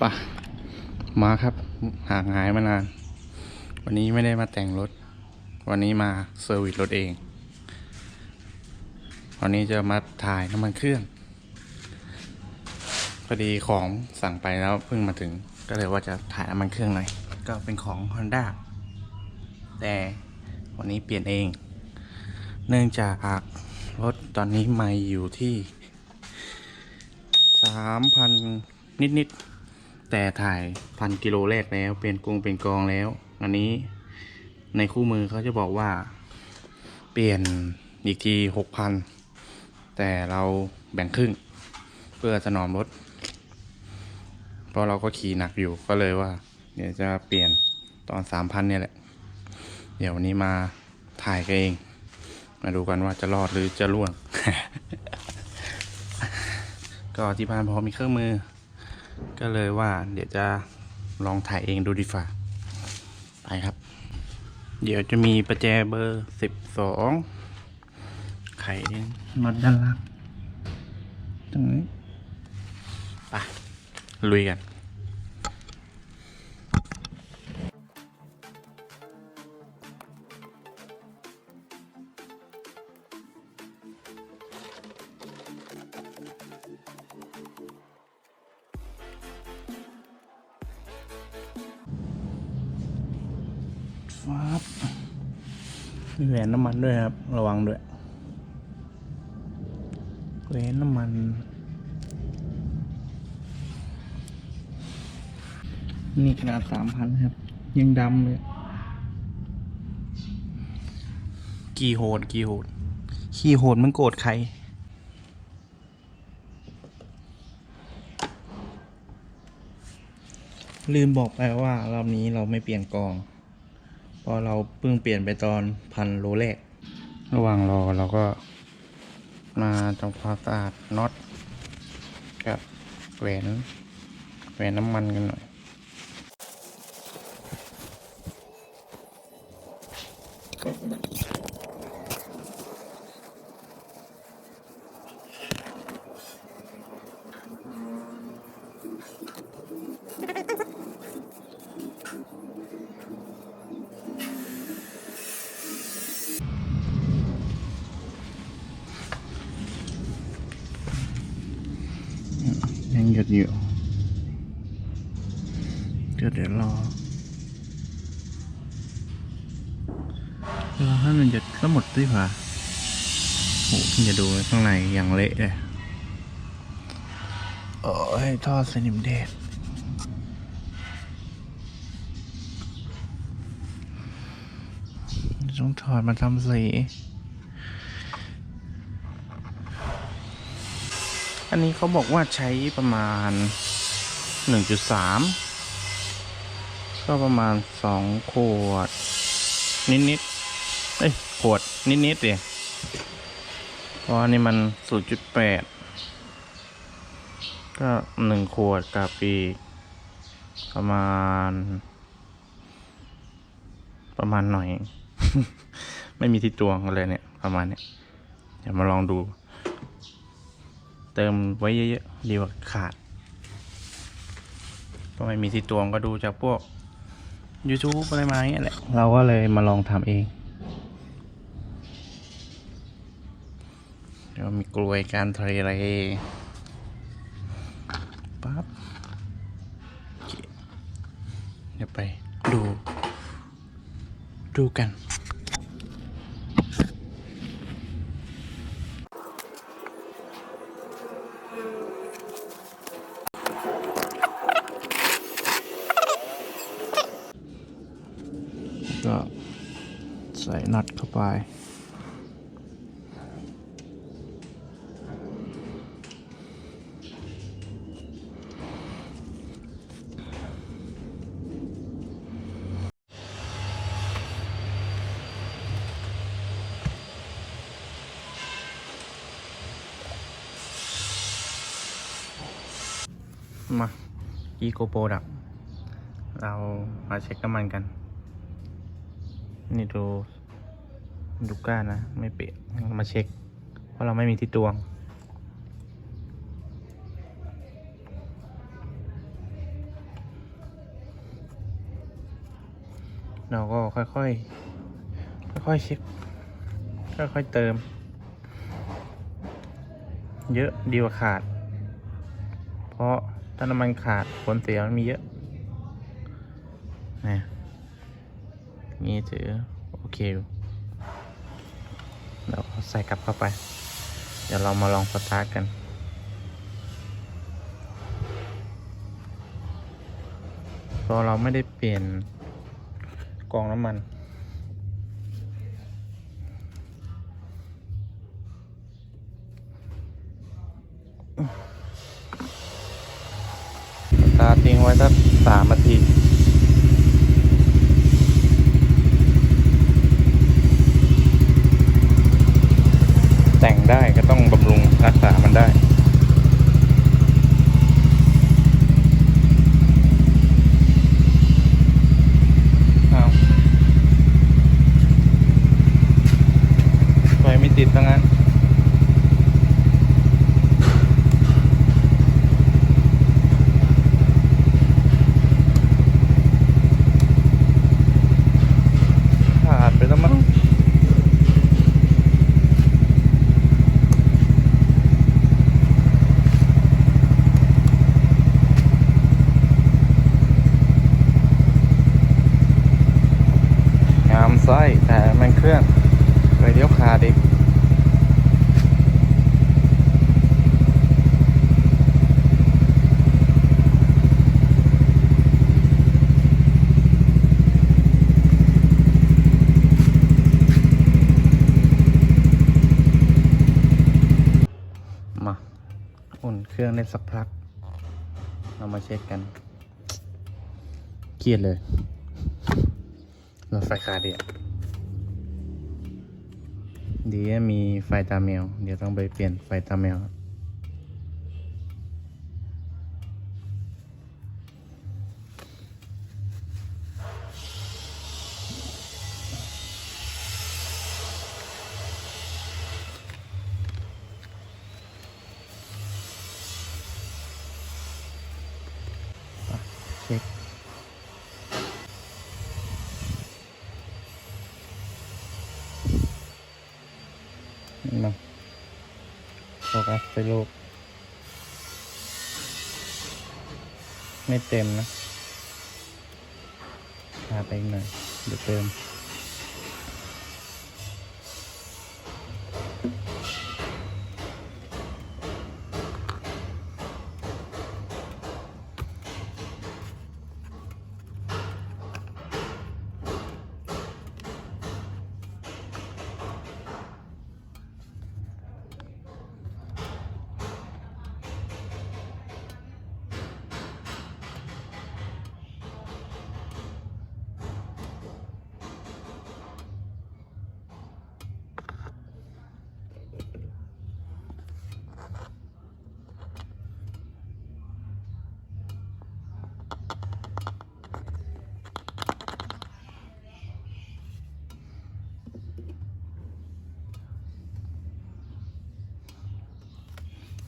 ปะมาครับห่างหายมานาน วันนี้ไม่ได้มาแต่งรถ วันนี้มาเซอร์วิสรถเอง วันนี้จะมาถ่ายน้ำมันเครื่องพอดีของสั่งไปแล้วเพิ่งมาถึง ก็เลยว่าจะถ่ายน้ำมันเครื่องหน่อย ก็เป็นของ Honda แต่วันนี้เปลี่ยนเอง เนื่องจากรถตอนนี้ไม่อยู่ที่สามพันนิดๆ แต่ถ่ายพันกิโลแรกแล้ว เปลี่ยนกรงเป็นกองแล้ว อันนี้ในคู่มือเขาจะบอกว่า เปลี่ยนอีกทีหกพันแต่เราแบ่งครึ่ง เพื่อถนอมรถ เพราะเราก็ขี่หนักอยู่ก็เลยว่า เดี๋ยวจะเปลี่ยนตอนสามพันเนี่ยแหละ เดี๋ยววันนี้มาถ่ายกันเอง มาดูกันว่าจะรอดหรือจะล่วง ก็ที่บ้านพอมีเครื่องมือ ก็เลยว่าเดี๋ยวจะลองถ่ายเองดูดีฝ่าไปครับ เดี๋ยวจะมีประแจเบอร์สิบสองไขน็อตด้านล่างตรงนี้ไปลุยกัน ฟับมีแหวนน้ำมันด้วยครับ ระวังด้วยแหวนน้ำมัน นี่ขนาดสามพันครับ ยังดำเลย กี่โหด กี่โหด ขี้โหดมันโกรธใครลืมบอกไปว่ารอบนี้เราไม่เปลี่ยนกอง เพอเราเพิ่งเปลี่ยนไปตอนพันโลแรก ระหว่างรอเราก็มาทำความสะอาดน็อตกับแหวนแหวนน้ำมันกันหน่อย ยังหยุดอยู่เดี๋ยวเดี๋ยวรอรอให้มันหยุดก็หมดดีกว่าโอันนี้เขาบอกว่าใช้ประมาณ 1.3 ก็ประมาณ 2 ขวด นิดๆ เอ้ย ขวด นิดๆเดียเพราะอันนี้มัน 0.8 ก็ 1 ขวดกับอีก ประมาณ ประมาณหน่อย ไม่มีที่ตวงอะไรเนี่ย ประมาณเนี้ย เดี๋ยวมาลองดู เติมไว้เยอะๆดีกว่าขาดก็ไม่มีที่ตวงก็ดูจากพวก YouTube อะไรมาอย่างเงี้ยแหละ เราก็เลยมาลองทำเอง เดี๋ยวมีกลวยการทะเลอะไรปั๊บโอเคเดี๋ยวไปดู ดูกัน ก็ใส่น็อตเข้าไป มาอีโกโปรดักเรามาเช็คน้ำมันกัน นี่ดูดูก้านะ ไม่เปะมาเช็ค เพราะเราไม่มีที่ตวง เราก็ค่อยๆ ค่อยๆเช็ค ค่อยๆเติม เยอะดีกว่าขาด เพราะถ้าน้ำมันขาดผลเสียมันมีเยอะนะ นี่ถือ โอเคอยู่เราใส่กลับเข้าไป เดี๋ยวเรามาลองสตาร์ทกัน เพราะเราไม่ได้เปลี่ยนกองน้ำมันสตาร์ททิ้งไว้สักสามนาที แต่งได้ก็ต้องบำรุงรักษามันได้อ้าไฟไม่ติดตั้งนั้น ขาดไปแล้วมั้ง งามไส้แต่มันเครื่องไปเดี๋ยวขาดอีกมาอุ่นเครื่องได้สักพัก เรามาเช็คกันเครียดเลย รถไฟขาเดียดีมีไฟตาแมว เดี๋ยวต้องไปเปลี่ยนไฟตาแมวครับ กัสไปลูก ไม่เต็มนะพาไปอีกหน่อย เดี๋ยวเติม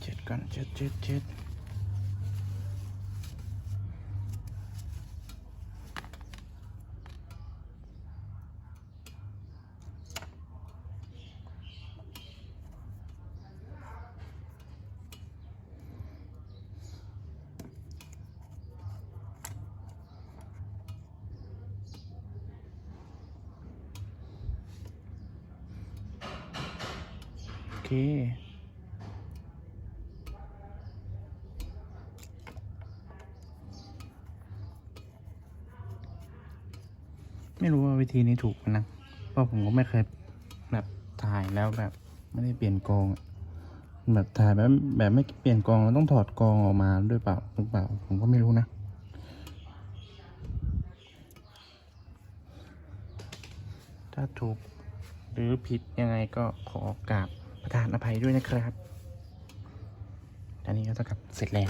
เช็ดก่อนเช็ดเช็ดเช็ดโอเค ไม่รู้ว่าวิธีนี้ถูกนะ เพราะผมก็ไม่เคยแบบถ่ายแล้วแบบไม่ได้เปลี่ยนกองแบบถ่ายแบบแบบไม่เปลี่ยนกองแล้วต้องถอดกองออกมาด้วยเปล่าหรือเปล่า ผมก็ไม่รู้นะถ้าถูกหรือผิดยังไงก็ขอกราบ ประทานอภัยด้วยนะครับอันนี้ก็เท่ากับเสร็จแล้ว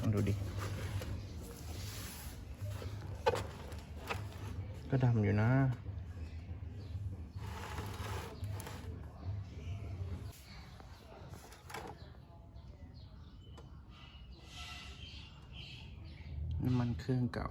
ลองดูดิ ก็ดำอยู่นะ น้ำมันเครื่องเก่า